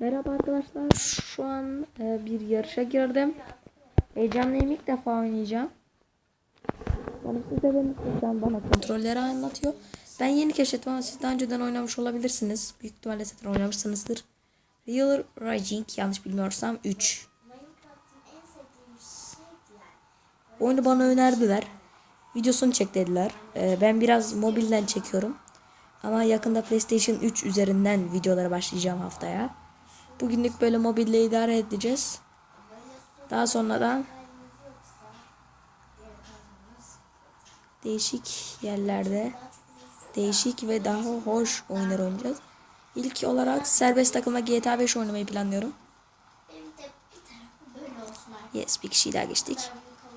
Merhaba arkadaşlar. Şu an e, bir yarışa girdim. Heyecanlıyım ilk defa oynayacağım. Yani siz de sizden bana kontrolleri anlatıyor. Ben yeni keşfettim ama siz daha önceden oynamış olabilirsiniz. Büyük ihtimalle zaten oynamışsınızdır. Real Rising yanlış bilmiyorsam 3. Oyunu bana önerdiler. Videosunu çek dediler. E, ben biraz mobilden çekiyorum. Ama yakında PlayStation 3 üzerinden videolara başlayacağım haftaya. Bugünlük böyle mobille idare edeceğiz. Daha sonradan değişik yerlerde değişik ve daha hoş oyunlar oynayacağız. İlk olarak serbest takılma GTA 5 oynamayı planlıyorum. Yes bir kişiyi daha geçtik.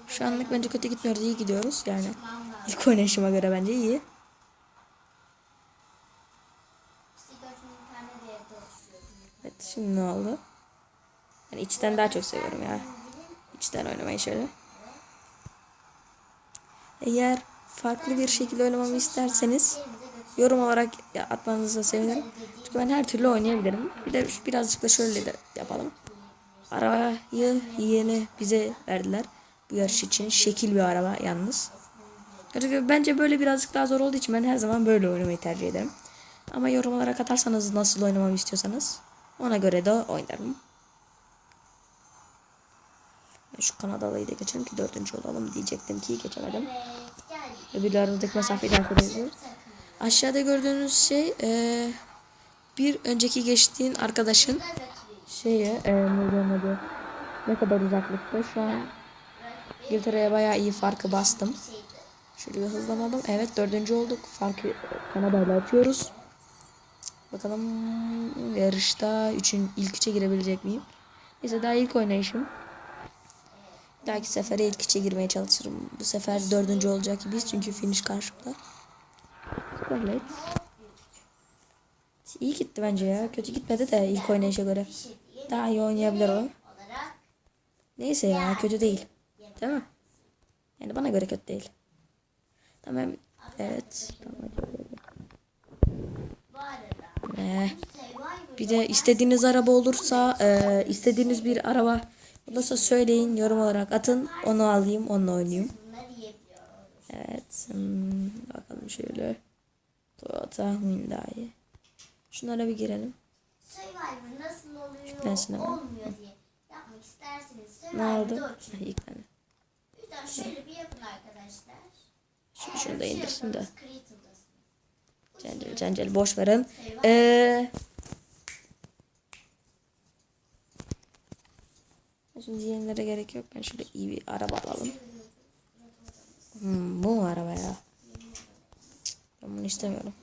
Şu anlık bence kötü gitmiyoruz iyi gidiyoruz yani. İlk oynayışıma göre bence iyi. Evet şimdi ne oldu? Ben içten daha çok seviyorum ya. İçten oynamayı şöyle. Eğer farklı bir şekilde oynamamı isterseniz yorum olarak atmanızı sevinirim. Çünkü ben her türlü oynayabilirim. Bir de birazcık da şöyle de yapalım. Arabayı yeni bize verdiler. Bu yarış için şekil bir araba yalnız. Çünkü bence böyle birazcık daha zor olduğu için ben her zaman böyle oynamayı tercih ederim. Ama yorum olarak atarsanız nasıl oynamamı istiyorsanız ona göre de oynarım. Şu Kanadalıyı da geçelim ki dördüncü olalım diyecektim ki geçemedim. Aramızdaki mesafeyi de arkadaşlar. Aşağıda gördüğünüz şey eee, bir önceki geçtiğin arkadaşın neydi onun adı? Ne kadar uzaklıkta şu an İngiltere'ye bayağı iyi farkı bastım. Şöyle hızlanalım. Evet dördüncü olduk. Farkı Kanada'yla açıyoruz. Bakalım yarışta üçün ilk üçe girebilecek miyim? Neyse daha ilk oynayışım. Dahaki sefere ilk üçe girmeye çalışırım. Bu sefer dördüncü olacak gibiyiz çünkü finish karşımda. Scarlett. İyi gitti bence ya. Kötü gitmedi de ilk oynayışa göre. Daha iyi oynayabilir o. Neyse ya kötü değil. Değil mi? Yani bana göre kötü değil. Tamam. Evet. Tamam. Ee, bir de istediğiniz araba olursa, e, istediğiniz bir araba olursa söyleyin, yorum olarak atın. Onu alayım, onunla oynayayım. Evet. hmm, bakalım şöyle. Toyota Hyundai. Şunlara bir girelim. Survivor nasıl oluyor, Yüklensin hemen. olmuyor diye yapmak isterseniz? Survivor'da ilk tane. Lütfen şöyle bir yapın arkadaşlar. Şunu, şunu da indirsin de. Critical'dasınız. Cancel boş verin. Ee, Şimdi yenilere gerek yok. Ben şöyle iyi bir araba alalım. Hmm, bu mu araba ya? Ben bunu istemiyorum.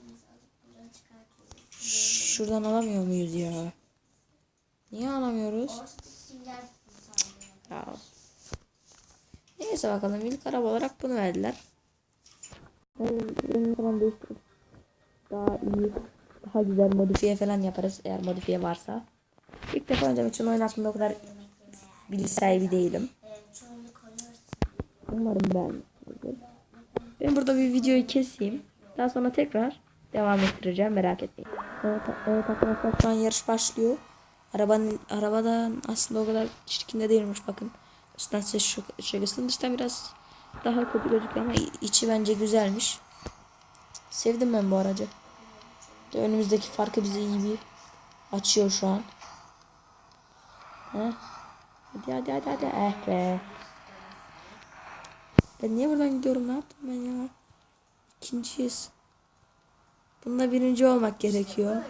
Şuradan alamıyor muyuz ya? Niye alamıyoruz? Ya. Neyse bakalım ilk araba olarak bunu verdiler. Benim zaman değiştiririz. Daha iyi, daha güzel modifiye falan yaparız eğer modifiye varsa. İlk defa oynamak için oyun hakkında o kadar bilgi sahibi değilim. Umarım ben. Ben burada bir videoyu keseyim. Daha sonra tekrar devam ettireceğim merak etmeyin. Evet, evet arkadaşlar şu an yarış başlıyor. Arabanın arabadan aslında o kadar çirkin de değilmiş bakın. Üstten ses şak- şakasının dıştan biraz daha kötü gözüküyor ama içi bence güzelmiş. Sevdim ben bu aracı. Önümüzdeki farkı bize iyi bir açıyor şu an. Heh. Hadi hadi hadi hadi. Eh be. Ben niye buradan gidiyorum? Ne yaptım ben ya? İkinciyiz. Bununla birinci olmak gerekiyor.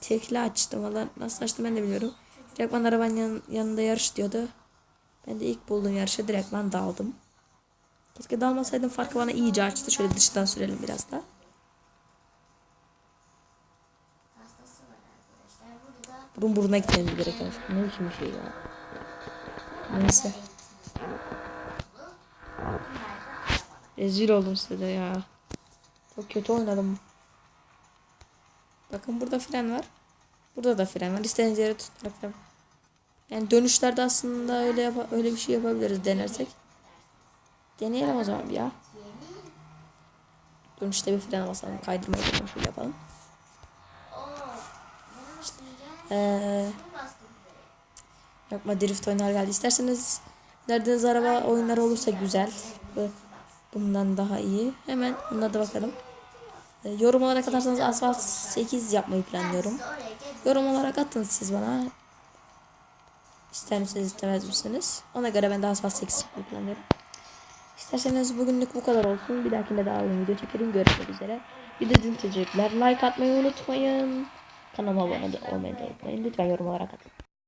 Tekli açtım. Valla nasıl açtım ben de biliyorum. Direktman arabanın yan- yanında yarış diyordu. Ben de ilk bulduğum yarışa direktman daldım. Keşke dalmasaydım farkı bana iyice açtı. Şöyle dıştan sürelim biraz da. Hastası var arkadaşlar. Burada Burun buruna gitmemiz gerekiyor. Ne biçim bir şey ya. Neyse. Rezil oldum size de ya. Çok kötü oynadım. Bakın burada fren var. Burada da fren var. İstediğiniz yere tutarak. Yani dönüşlerde aslında öyle yapa- öyle bir şey yapabiliriz denersek. Deneyelim o zaman ya. Dönüşte bir fren basalım. Kaydırmayı da şöyle yapalım. o bunun için gel. Ee. Yapma drift oyunlar geldi. İsterseniz derdiniz araba oyunları olursa güzel. Bu- Bundan daha iyi. Hemen onlara da bakalım. Ee, yorum olarak atarsanız Asfalt 8 yapmayı planlıyorum. Yorum olarak atın siz bana. İster misiniz istemez misiniz? Ona göre ben de Asfalt 8 yapmayı planlıyorum. İsterseniz bugünlük bu kadar olsun. Bir dahakinde daha uzun video çekelim. Görüşmek üzere. Bir de teşekkürler. Like atmayı unutmayın. Kanalıma abone olmayı da unutmayın. Lütfen yorum olarak atın.